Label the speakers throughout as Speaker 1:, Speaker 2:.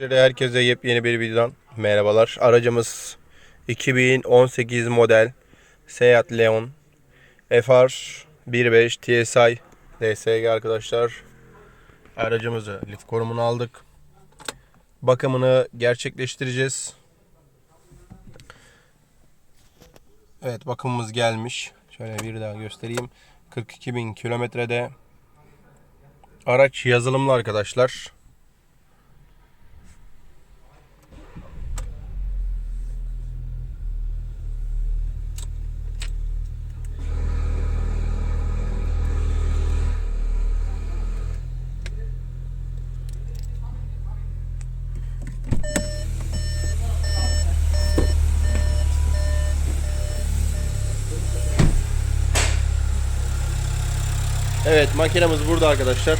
Speaker 1: Herkese yepyeni bir videodan merhabalar. Aracımız 2018 model Seat Leon FR 1.5 TSI DSG arkadaşlar. Aracımızı lif korumunu aldık. Bakımını gerçekleştireceğiz. Evet bakımımız gelmiş. Şöyle bir daha göstereyim. 42.000 kilometrede. Araç yazılımlı arkadaşlar. Evet makinemiz burada arkadaşlar.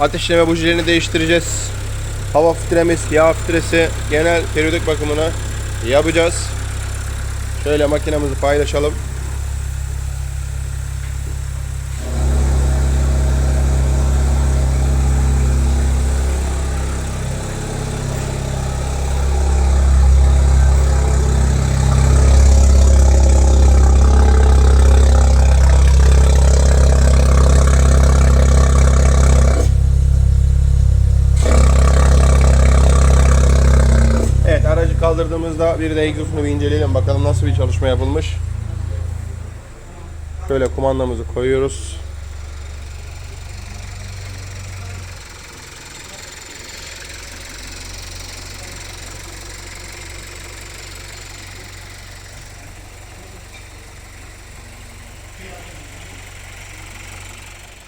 Speaker 1: Ateşleme bujilerini değiştireceğiz. Hava filtremiz, yağ filtresi, genel periyodik bakımını yapacağız. Şöyle makinemizi paylaşalım. Evet aracı kaldırdığımızda bir de egzozunu bir inceleyelim bakalım nasıl bir çalışma yapılmış. Şöyle kumandamızı koyuyoruz.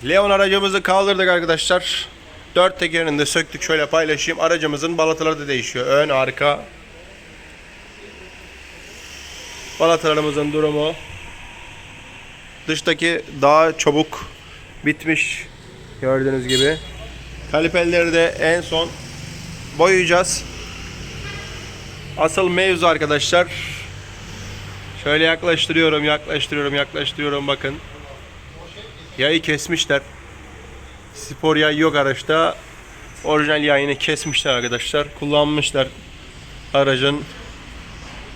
Speaker 1: Leon aracımızı kaldırdık arkadaşlar. Dört tekerini de söktük şöyle paylaşayım. Aracımızın balataları da değişiyor. Ön, arka. Balatalarımızın durumu. Dıştaki daha çabuk bitmiş. Gördüğünüz gibi. Kaliperleri de en son boyayacağız. Asıl mevzu arkadaşlar. Şöyle yaklaştırıyorum, yaklaştırıyorum, yaklaştırıyorum bakın. Yayı kesmişler. Spor yay yok araçta. Orijinal yayını kesmişler arkadaşlar. Kullanmışlar aracın.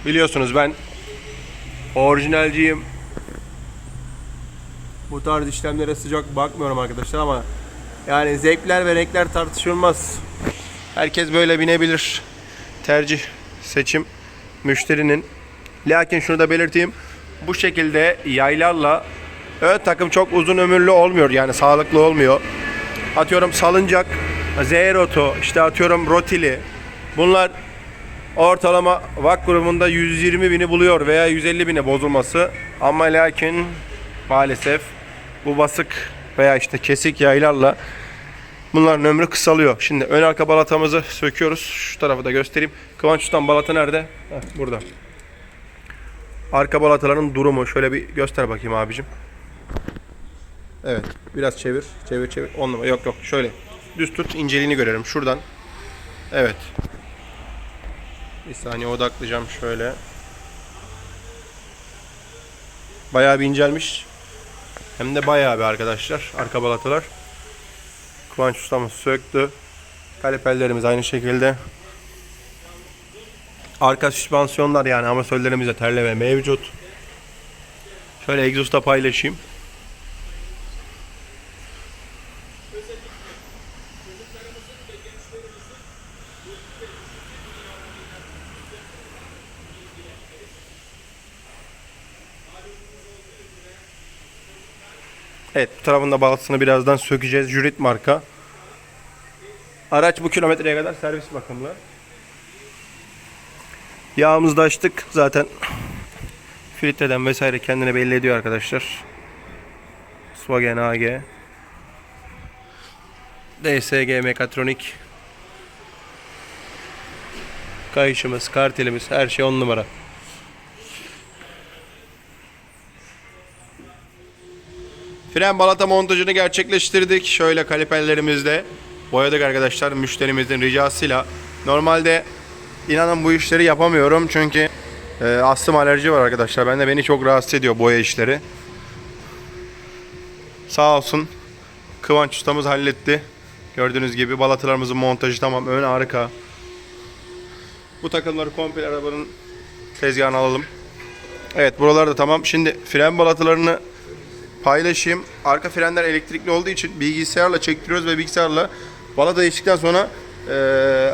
Speaker 1: Biliyorsunuz ben orijinalciyim. Bu tarz işlemlere sıcak bakmıyorum arkadaşlar ama yani zevkler ve renkler tartışılmaz. Herkes böyle binebilir. Tercih, seçim müşterinin. Lakin şunu da belirteyim. Bu şekilde yaylarla ön takım çok uzun ömürlü olmuyor. Yani sağlıklı olmuyor. Atıyorum salıncak, Zeroto, işte atıyorum Rotili. Bunlar ortalama VAK grubunda 120 bini buluyor veya 150 bine bozulması. Ama lakin maalesef bu basık veya işte kesik yaylarla bunların ömrü kısalıyor. Şimdi ön arka balatamızı söküyoruz. Şu tarafı da göstereyim. Kıvanç Ustam balata nerede? Heh, burada. Arka balataların durumu şöyle bir göster bakayım abicim. Evet. Biraz çevir. Çevir çevir. On numara. Yok yok. Şöyle. Düz tut. inceliğini görelim. Şuradan. Evet. Bir saniye odaklayacağım şöyle. Bayağı bir incelmiş. Hem de bayağı bir arkadaşlar. Arka balatalar. Kıvanç ustamız söktü. Kaliperlerimiz aynı şekilde. Arka süspansiyonlar yani amatörlerimizde terleme mevcut. Şöyle egzosta paylaşayım. Tarafında baltasını birazdan sökeceğiz. Jurit marka. Araç bu kilometreye kadar servis bakımlı. Yağımızı da açtık. Zaten filtreden vesaire kendini belli ediyor arkadaşlar. Volkswagen AG. DSG mekatronik. Kayışımız, kartelimiz her şey on numara. Fren balata montajını gerçekleştirdik. Şöyle kaliperlerimizde boyadık arkadaşlar müşterimizin ricasıyla. Normalde inanın bu işleri yapamıyorum çünkü e, astım alerji var arkadaşlar. Ben de beni çok rahatsız ediyor boya işleri. Sağ olsun Kıvanç ustamız halletti. Gördüğünüz gibi balatalarımızın montajı tamam. Ön arka. Bu takımları komple arabanın tezgahına alalım. Evet buralar da tamam. Şimdi fren balatalarını paylaşayım. Arka frenler elektrikli olduğu için bilgisayarla çektiriyoruz ve bilgisayarla balata değiştikten sonra e,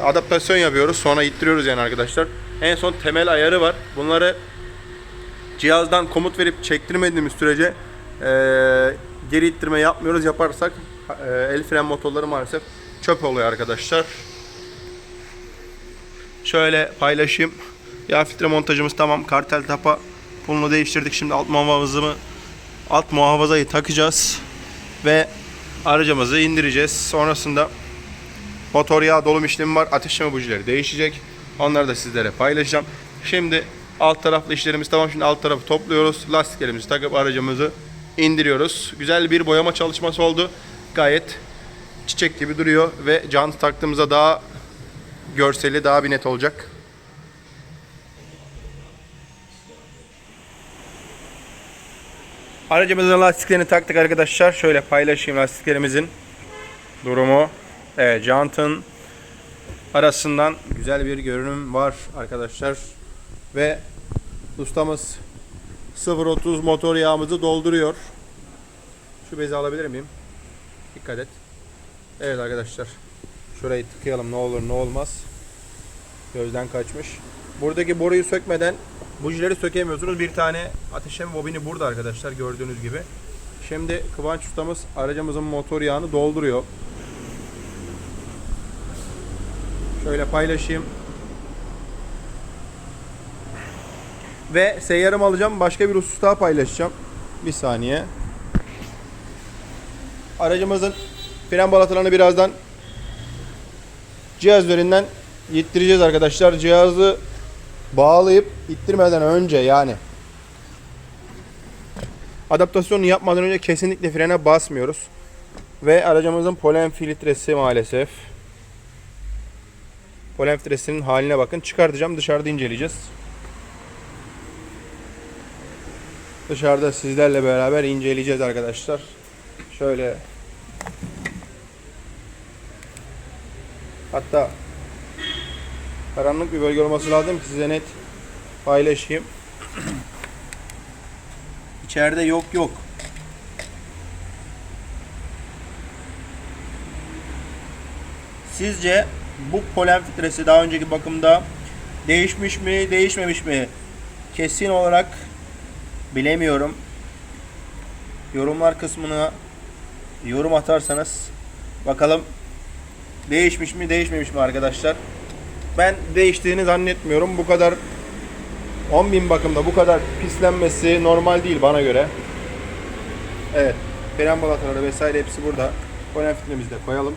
Speaker 1: adaptasyon yapıyoruz. Sonra ittiriyoruz yani arkadaşlar. En son temel ayarı var. Bunları cihazdan komut verip çektirmediğimiz sürece e, geri ittirme yapmıyoruz. Yaparsak e, el fren motorları maalesef çöp oluyor arkadaşlar. Şöyle paylaşayım. Yağ filtre montajımız tamam. Kartel tapa pulunu değiştirdik. Şimdi alt muhafazamı alt muhafazayı takacağız ve aracımızı indireceğiz. Sonrasında motor yağ dolum işlemi var. Ateşleme bujileri değişecek. Onları da sizlere paylaşacağım. Şimdi alt taraflı işlerimiz tamam. Şimdi alt tarafı topluyoruz. Lastiklerimizi takıp aracımızı indiriyoruz. Güzel bir boyama çalışması oldu. Gayet çiçek gibi duruyor ve jant taktığımızda daha görseli daha bir net olacak. Aracımızın lastiklerini taktık arkadaşlar. Şöyle paylaşayım lastiklerimizin durumu. Evet, jantın arasından güzel bir görünüm var arkadaşlar. Ve ustamız 0.30 motor yağımızı dolduruyor. Şu bezi alabilir miyim? Dikkat et. Evet arkadaşlar. Şurayı tıkayalım ne olur ne olmaz. Gözden kaçmış. Buradaki boruyu sökmeden bujileri sökemiyorsunuz. Bir tane ateşleme bobini burada arkadaşlar gördüğünüz gibi. Şimdi Kıvanç ustamız aracımızın motor yağını dolduruyor. Şöyle paylaşayım. Ve seyyarımı alacağım. Başka bir husus daha paylaşacağım. Bir saniye. Aracımızın fren balatalarını birazdan cihaz üzerinden ittireceğiz arkadaşlar. Cihazı bağlayıp ittirmeden önce yani adaptasyonu yapmadan önce kesinlikle frene basmıyoruz. Ve aracımızın polen filtresi maalesef. Polen filtresinin haline bakın. Çıkartacağım. Dışarıda inceleyeceğiz. Dışarıda sizlerle beraber inceleyeceğiz arkadaşlar. Şöyle Hatta karanlık bir bölge olması lazım ki size net paylaşayım. İçeride yok yok. Sizce bu polen filtresi daha önceki bakımda değişmiş mi, değişmemiş mi? Kesin olarak bilemiyorum. Yorumlar kısmına yorum atarsanız bakalım değişmiş mi, değişmemiş mi arkadaşlar? Ben değiştiğini zannetmiyorum. Bu kadar 10.000 bakımda bu kadar pislenmesi normal değil bana göre. Evet. Fren balataları vesaire hepsi burada. Polen de koyalım.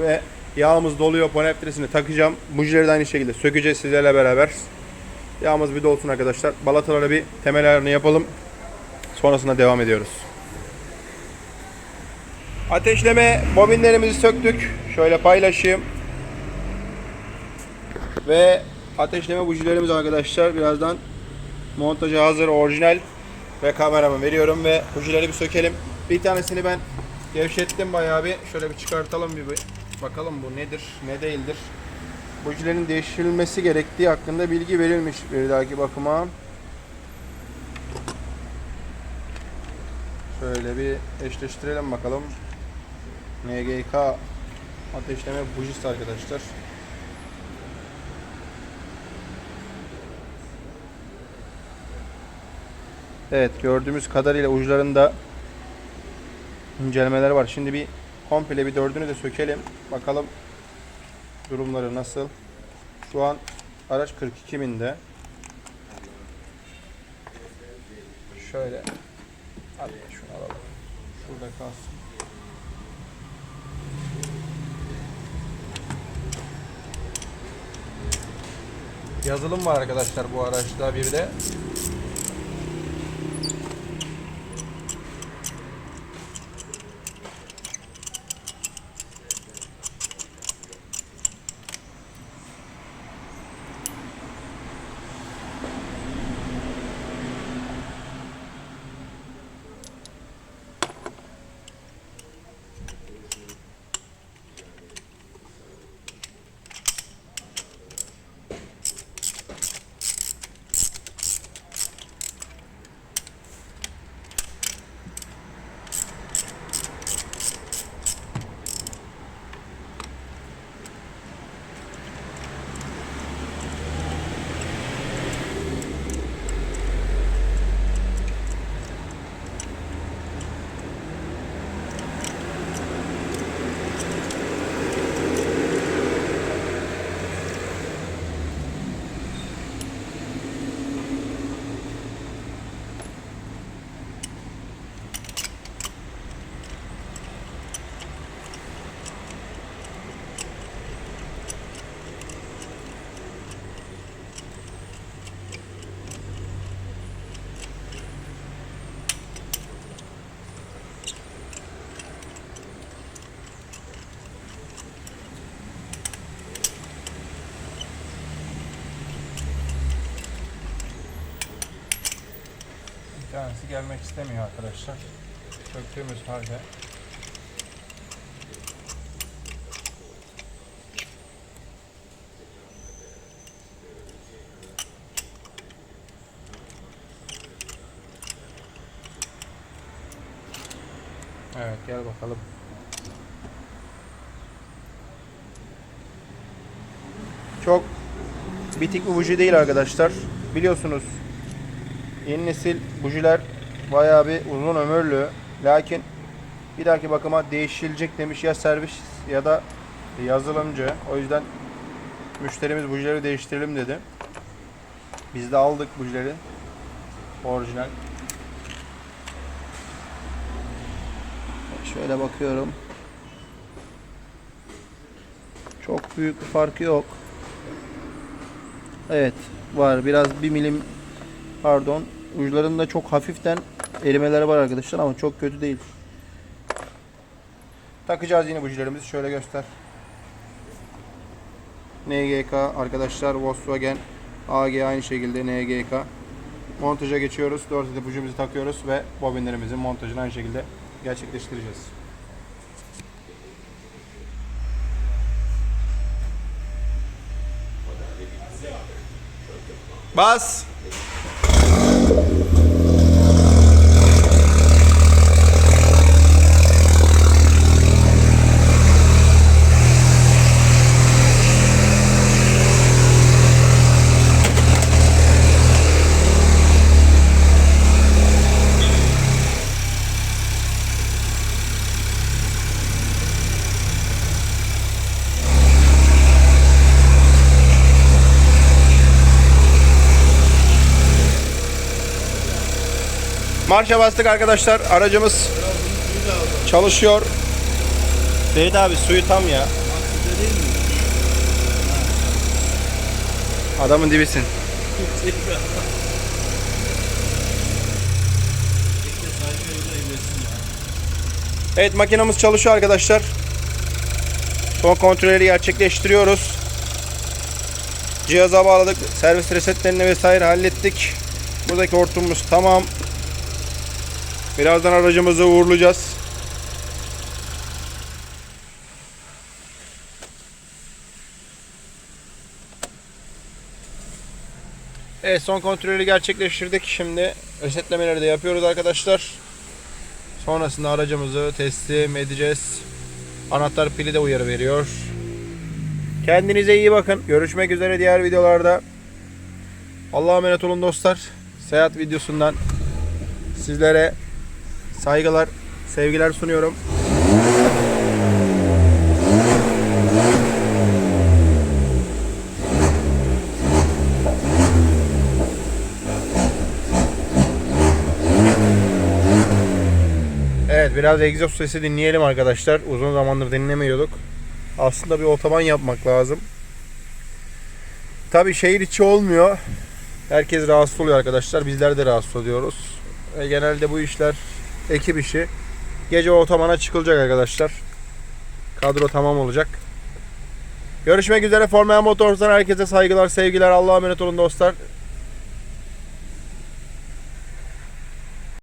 Speaker 1: Ve yağımız doluyor. Polen takacağım. Bujileri de aynı şekilde sökeceğiz sizlerle beraber. Yağımız bir dolsun arkadaşlar. Balatalara bir temel ayarını yapalım. Sonrasında devam ediyoruz. Ateşleme bobinlerimizi söktük. Şöyle paylaşayım. Ve ateşleme bujilerimiz arkadaşlar birazdan montaja hazır orijinal ve kameramı veriyorum ve bujileri bir sökelim. Bir tanesini ben gevşettim bayağı bir. Şöyle bir çıkartalım bir bakalım bu nedir ne değildir. Bujilerin değiştirilmesi gerektiği hakkında bilgi verilmiş bir dahaki bakıma. Şöyle bir eşleştirelim bakalım. NGK ateşleme bujisi arkadaşlar. Evet gördüğümüz kadarıyla uçlarında incelemeler var. Şimdi bir komple bir dördünü de sökelim. Bakalım durumları nasıl. Şu an araç 42 binde. Şöyle Hadi şunu alalım. Şurada kalsın. Yazılım var arkadaşlar bu araçta bir de.
Speaker 2: Tanesi gelmek istemiyor arkadaşlar. Söktüğümüz halde. Evet gel bakalım.
Speaker 1: Çok bitik bir buji değil arkadaşlar. Biliyorsunuz yeni nesil bujiler bayağı bir uzun ömürlü. Lakin bir dahaki bakıma değişilecek demiş ya servis ya da yazılımcı. O yüzden müşterimiz bujileri değiştirelim dedi. Biz de aldık bujileri. Orijinal. Şöyle bakıyorum. Çok büyük bir farkı yok. Evet var biraz bir milim pardon uçlarında çok hafiften erimeler var arkadaşlar ama çok kötü değil. Takacağız yine bujilerimizi şöyle göster. NGK arkadaşlar Volkswagen AG aynı şekilde NGK. Montaja geçiyoruz. 4 adet bujimizi takıyoruz ve bobinlerimizin montajını aynı şekilde gerçekleştireceğiz. Bas. Marşa bastık arkadaşlar. Aracımız çalışıyor. Ferit abi suyu tam ya. Adamın dibisin. Evet makinamız çalışıyor arkadaşlar. Son kontrolleri gerçekleştiriyoruz. Cihaza bağladık. Servis resetlerini vesaire hallettik. Buradaki hortumumuz tamam. Birazdan aracımızı uğurlayacağız. Evet son kontrolü gerçekleştirdik. Şimdi resetlemeleri de yapıyoruz arkadaşlar. Sonrasında aracımızı teslim edeceğiz. Anahtar pili de uyarı veriyor. Kendinize iyi bakın. Görüşmek üzere diğer videolarda. Allah'a emanet olun dostlar. Seyahat videosundan sizlere saygılar, sevgiler sunuyorum. Evet biraz egzoz sesi dinleyelim arkadaşlar. Uzun zamandır dinlemiyorduk. Aslında bir otoban yapmak lazım. Tabi şehir içi olmuyor. Herkes rahatsız oluyor arkadaşlar. Bizler de rahatsız oluyoruz. Ve genelde bu işler ekip işi. Gece otobana çıkılacak arkadaşlar. Kadro tamam olacak. Görüşmek üzere Formula Motors'tan herkese saygılar, sevgiler. Allah'a emanet olun dostlar.